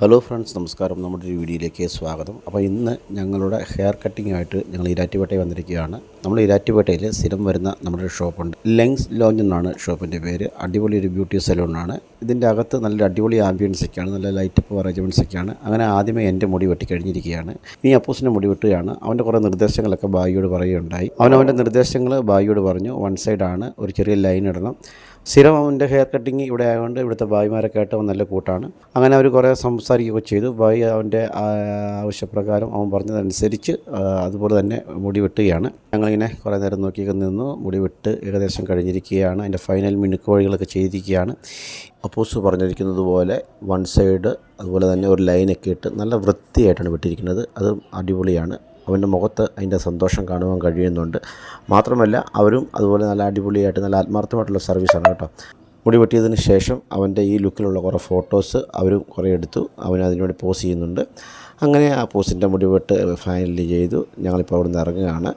Hello friends നമസ്കാരം. നമ്മുടെ ഒരു വീഡിയോയിലേക്ക് സ്വാഗതം. അപ്പോൾ ഇന്ന് ഞങ്ങളുടെ ഹെയർ കട്ടിംഗ് ആയിട്ട് ഞങ്ങൾ ഇരാറ്റുപേട്ടയിൽ വന്നിരിക്കുകയാണ്. നമ്മൾ ഇരാറ്റുപേട്ടയിൽ സ്ഥിരം വരുന്ന നമ്മുടെ ഷോപ്പുണ്ട് ലെങ്സ് ലോഞ്ച് എന്നാണ് ഷോപ്പിന്റെ പേര്. അടിപൊളി ഒരു ബ്യൂട്ടി സലൂണാണ് ഇതിന്റെ അകത്ത് നല്ല അടിപൊളി ആംബിയൻസ് ഒക്കെയാണ്. നല്ല ലൈറ്റപ്പ് അറേഞ്ച്മെന്റ്സ് ഒക്കെയാണ്. അങ്ങനെ ആദ്യമേ എന്റെ മുടി വെട്ടി കഴിഞ്ഞിരിക്കുകയാണ്. ഇനി അപ്പൂസിന്റെ മുടി വെട്ടുകയാണ്. അവന്റെ കുറേ നിർദ്ദേശങ്ങളൊക്കെ ബായിയോട് പറയുകയുണ്ടായി. അവൻ നിർദ്ദേശങ്ങൾ ബായിയോട് പറഞ്ഞു. വൺ സൈഡാണ് ഒരു ചെറിയ ലൈൻ ഇടണം. സ്ഥിരം അവന്റെ ഹെയർ കട്ടിങ് ഇവിടെ ആയതുകൊണ്ട് ഇവിടുത്തെ ഭായിമാരൊക്കെ ആയിട്ട് അവൻ നല്ല കൂട്ടാണ്. അങ്ങനെ അവർ കുറേ സംസാരിക്കുകയൊക്കെ ചെയ്തു. ഭായി അവന്റെ ആവശ്യപ്രകാരം അവൻ പറഞ്ഞതനുസരിച്ച് അതുപോലെ തന്നെ മുടി വെട്ടുകയാണ് ഞങ്ങളിങ്ങനെ കുറേ നേരം നോക്കിയൊക്കെ നിന്നു. മുടി വെട്ട് ഏകദേശം കഴിഞ്ഞിരിക്കുകയാണ്. അതിന്റെ ഫൈനൽ മിനുക്ക് വഴികളൊക്കെ ചെയ്തിരിക്കുകയാണ്. അപ്പോസ് പറഞ്ഞിരിക്കുന്നത് പോലെ വൺ സൈഡ് അതുപോലെ തന്നെ ഒരു ലൈനൊക്കെ ഇട്ട് നല്ല വൃത്തിയായിട്ടാണ് വെട്ടിയിരിക്കുന്നത്. അത് അടിപൊളിയാണ്. അവന്റെ മുഖത്ത് അതിന്റെ സന്തോഷം കാണുവാൻ കഴിയുന്നുണ്ട്. മാത്രമല്ല അവരും അതുപോലെ നല്ല അടിപൊളിയായിട്ട് നല്ല ആത്മാർത്ഥമായിട്ടുള്ള സർവീസാണ് കേട്ടോ. മുടി വെട്ടിയതിന് ശേഷം അവന്റെ ഈ ലുക്കിലുള്ള കുറേ ഫോട്ടോസ് അവർ കുറേ എടുത്തു. അവൻ അതിനുവേണ്ടി പോസ് ചെയ്യുന്നുണ്ട്. അങ്ങനെ ആ പോസിന്റെ മുടി വെട്ട് ഫൈനലി ചെയ്തു. ഞങ്ങളിപ്പോൾ അവിടെ നിന്ന് ഇറങ്ങുകയാണ്.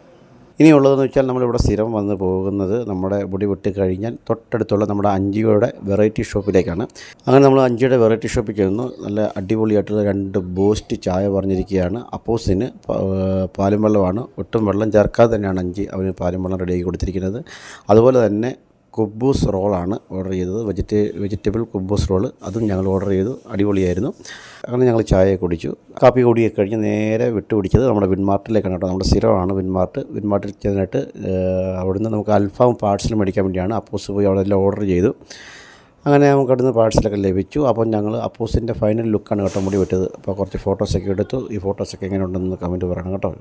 ഇനിയുള്ളതെന്ന് വെച്ചാൽ നമ്മളിവിടെ സ്ഥിരം വന്ന് പോകുന്നത് നമ്മുടെ മുടി വെട്ടി കഴിഞ്ഞാൽ തൊട്ടടുത്തുള്ള നമ്മുടെ അഞ്ചിയുടെ വെറൈറ്റി ഷോപ്പിലേക്കാണ്. അങ്ങനെ നമ്മൾ അഞ്ചിയുടെ വെറൈറ്റി ഷോപ്പിൽ ചെന്നു. നല്ല അടിപൊളിയായിട്ടുള്ള രണ്ട് ബോസ്റ്റ് ചായ പറഞ്ഞിരിക്കുകയാണ്. അപ്പോസിന് പാലും വെള്ളമാണ്. ഒട്ടും വെള്ളം ചേർക്കാതെ തന്നെയാണ് അഞ്ചി അവന് പാലും വെള്ളം റെഡിയാക്കി കൊടുത്തിരിക്കുന്നത്. അതുപോലെ തന്നെ കുബൂസ് റോളാണ് ഓർഡർ ചെയ്തത്. വെജിറ്റേ വെജിറ്റബിൾ കുബൂസ് റോൾ. അതും ഞങ്ങൾ ഓർഡർ ചെയ്തു. അടിപൊളിയായിരുന്നു. അങ്ങനെ ഞങ്ങൾ ചായ കുടിച്ചു. കാപ്പി കൂടിയൊക്കെ കഴിഞ്ഞ് നേരെ വിട്ടു പിടിച്ചത് നമ്മുടെ വിൻമാർട്ടിലേക്കാണ് കേട്ടോ. നമ്മുടെ സ്ഥിരമാണ് വിൻമാർട്ട്. വിൻമാർട്ടിൽ ചെന്നിട്ട് അവിടെ അവിടുന്ന് നമുക്ക് അൽഫാം പാർട്സിൽ മേടിക്കാൻ വേണ്ടിയാണ് അപ്പോസ് പോയി അവിടെ എല്ലാം ഓർഡർ ചെയ്തു. അങ്ങനെ നമുക്ക് അവിടുന്ന് പാഴ്സലൊക്കെ ലഭിച്ചു. അപ്പോൾ ഞങ്ങൾ അപ്പോസിന്റെ ഫൈനൽ ലുക്കാണ് കേട്ടോ മുടി വിട്ടത് അപ്പോൾ കുറച്ച് ഫോട്ടോസൊക്കെ എടുത്തു. ഈ ഫോട്ടോസൊക്കെ എങ്ങനെ ഉണ്ടെന്ന് കമന്റ് പറയണം കേട്ടോ.